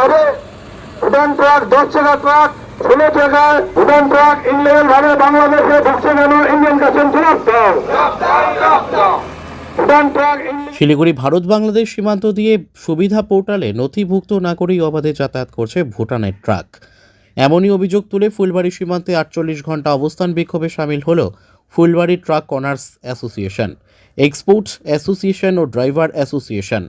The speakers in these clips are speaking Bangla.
হবে। ভুটান ট্রাক দশ টাকা ট্রাক, ষোলো টাকায় ভুটান ট্রাক ইনলিগাল ভাবে বাংলাদেশে ঢুকছে কেন? ইন্ডিয়ান ট্রাক শিলিগুড়ি, ভারত, বাংলাদেশ সীমান্ত দিয়ে সুবিধা পোর্টালে নথিভুক্ত না করেই অবাধে যাতায়াত করছে ভুটানের ট্রাক। এমনই অভিযোগ তুলে ফুলবাড়ি সীমান্তে আটচল্লিশ ঘণ্টা অবস্থান বিক্ষোভে সামিল হল Phulbari truck owners association, exports association ও ড্রাইভার অ্যাসোসিয়েশন।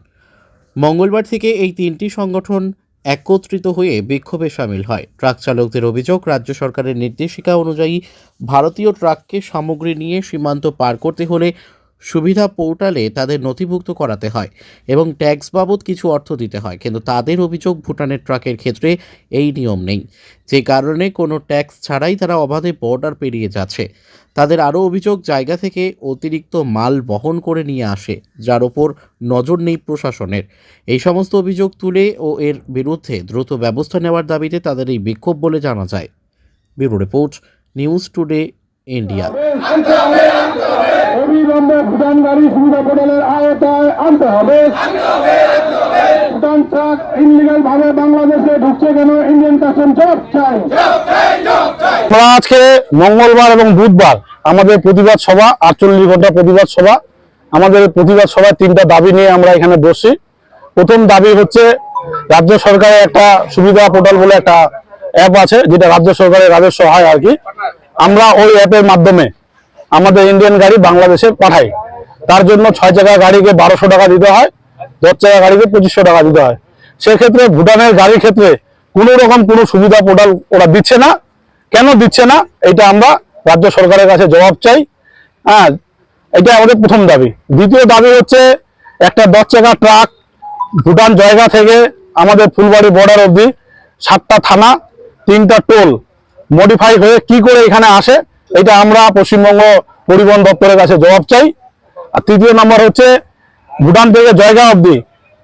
মঙ্গলবার থেকে এই তিনটি সংগঠন একত্রিত হয়ে বিক্ষোভে সামিল হয়। ট্রাক চালকদের অভিযোগ, রাজ্য সরকারের নির্দেশিকা অনুযায়ী ভারতীয় ট্রাককে সামগ্রী নিয়ে সীমান্ত পার করতে হলে সুবিধা পোর্টালে তাদের নথিভুক্ত করাতে হয় এবং ট্যাক্স বাবদ কিছু অর্থ দিতে হয়, কিন্তু তাদের অভিযোগ ভুটানের ট্রাকের ক্ষেত্রে এই নিয়ম নেই। যে কারণে কোনো ট্যাক্স ছাড়াই তারা অবাধে বর্ডার পেরিয়ে যাচ্ছে। তাদের আরও অভিযোগ, জায়গা থেকে অতিরিক্ত মাল বহন করে নিয়ে আসে, যার ওপর নজর নেই প্রশাসনের। এই সমস্ত অভিযোগ তুলে ও এর বিরুদ্ধে দ্রুত ব্যবস্থা নেওয়ার দাবিতে তাদের এই বিক্ষোভ বলে জানা যায়। Bureau report, news today India. অবিলম্বে ভুটান গাড়ি সুবিধা পোর্টালের আওতায় আনতে হবে। ভুটান ট্রাক ইনলিগাল ভাবে বাংলাদেশে ঢুকছে কেন? ইন্ডিয়ান কাস্টম জবাব চাই। আমরা আজকে মঙ্গলবার এবং বুধবার আমাদের প্রতিবাদ সভা আটচল্লিশ ঘণ্টা প্রতিবাদ সভা। আমাদের প্রতিবাদ সভায় তিনটা দাবি নিয়ে আমরা এখানে বসছি। প্রথম দাবি হচ্ছে রাজ্য সরকারের একটা সুবিধা পোর্টাল বলে একটা অ্যাপ আছে যেটা রাজ্য সরকারের রাজস্ব হয় আর কি। আমরা ওই অ্যাপের মাধ্যমে আমাদের ইন্ডিয়ান গাড়ি বাংলাদেশে পাঠাই। তার জন্য ছয় চাকা গাড়িকে বারোশো টাকা দিতে হয়, দশ চাকা গাড়িকে পঁচিশশো টাকা দিতে হয়। সেক্ষেত্রে ভুটানের গাড়ির ক্ষেত্রে কোনো রকম কোনো সুবিধা পোর্টাল ওরা দিচ্ছে না। কেন দিচ্ছে না? এটা আমরা রাজ্য সরকারের কাছে জবাব চাই। হ্যাঁ এটা আমাদের প্রথম দাবি। দ্বিতীয় দাবি হচ্ছে একটা দশ চাকা ট্রাক ভুটান জায়গা থেকে আমাদের ফুলবাড়ি বর্ডার অবধি সাতটা থানা, তিনটা টোল মডিফাই হয়ে কি করে এখানে আসে, এটা আমরা পশ্চিমবঙ্গ পরিবহন দপ্তরের কাছে জবাব চাই। আর তৃতীয় নম্বর হচ্ছে, ভুটান থেকে জায়গা অবধি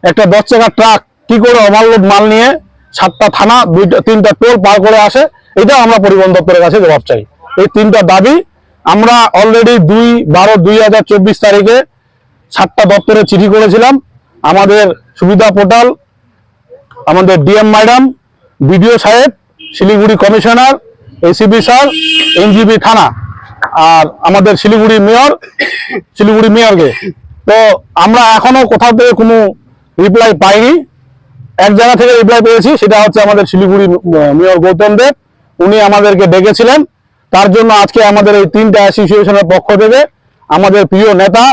একটা দশ চাকা ট্রাক কি করে ওভারলোড মাল নিয়ে সাতটা থানা, দুইটা, তিনটা টোল পার করে আসে এটা আমরা পরিবহন দপ্তরের কাছে জবাব চাই। এই তিনটা দাবি আমরা অলরেডি দুই, বারো, দুই হাজার চব্বিশ তারিখে সাতটা দপ্তরে চিঠি করেছিলাম। আমাদের সুবিধা পোর্টাল, আমাদের ডিএম ম্যাডাম, বিডিও সাহেব, Siliguri commissioner ACB sir NGB থানা, আর আমাদের শিলিগুড়ি মেয়র শিলিগুড়ি মেয়রকে তো আমরা এখনও কোথাও থেকে কোনো রিপ্লাই পাইনি। এক জায়গা থেকে রিপ্লাই পেয়েছি, সেটা হচ্ছে আমাদের শিলিগুড়ি মেয়র গৌতম দেব। উনি আমাদেরকে ডেকেছিলেন। তার জন্য আজকে আমাদের এই তিনটা অ্যাসোসিয়েশনের পক্ষ থেকে আমাদের প্রিয় নেতা,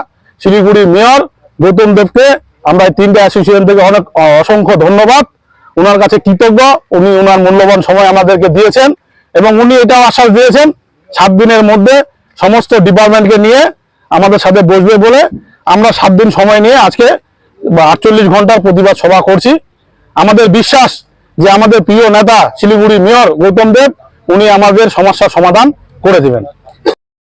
শিলিগুড়ি মেয়র গৌতম দেবকে আমরা এই তিনটা অ্যাসোসিয়েশন থেকে অনেক, অসংখ্য ধন্যবাদ। ওনার কাছে কৃতজ্ঞ। উনি ওনার মূল্যবান সময় আমাদেরকে দিয়েছেন। এবং উনি এটাও আশ্বাস দিয়েছেন, সাত দিনের মধ্যে সমস্ত ডিপার্টমেন্টকে নিয়ে আমাদের সাথে বসবে বলে আমরা সাত দিন সময় নিয়ে আজকে আটচল্লিশ ঘণ্টার প্রতিবাদ সভা করছি। আমাদের বিশ্বাস যে আমাদের প্রিয় নেতা শিলিগুড়ি মেয়র গৌতম দেব, উনি আমাদের সমস্যার সমাধান করে দিবেন।